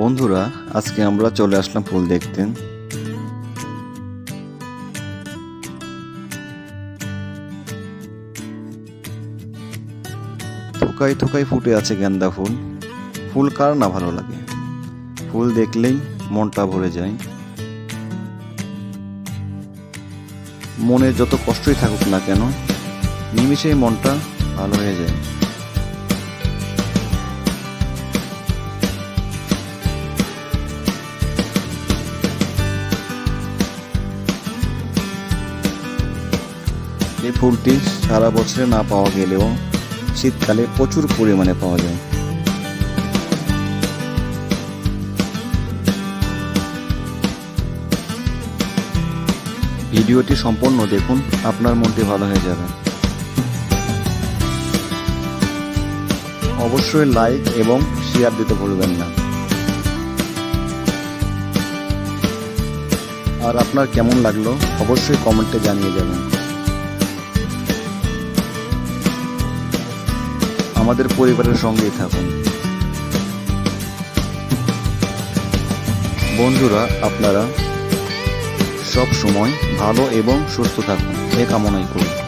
বন্ধুরা, আজকে আমরা চলে আসলাম ফুল দেখতে। থোকায় থোকায় ফুটে আছে গেন্দা ফুল। ফুল কার না ভালো লাগে? ফুল দেখলেই মনটা ভরে যায়। মনে যত কষ্টই থাকুক না কেন, নিমিষেই মনটা ভালো হয়ে যায়। এই ফুলটি সারা বছরে না পাওয়া গেলেও শীতকালে প্রচুর পরিমাণে পাওয়া যায়। ভিডিওটি সম্পূর্ণ দেখুন, আপনার মনটি ভালো হয়ে যাবে। অবশ্যই লাইক এবং শেয়ার দিতে ভুলবেন না। আর আপনার কেমন লাগল, অবশ্যই কমেন্টে জানিয়ে যাবেন। আমাদের পরিবারের সঙ্গেই থাকুন। বন্ধুরা, আপনারা সব সময় ভালো এবং সুস্থ থাকুন। এ কামনাই করি।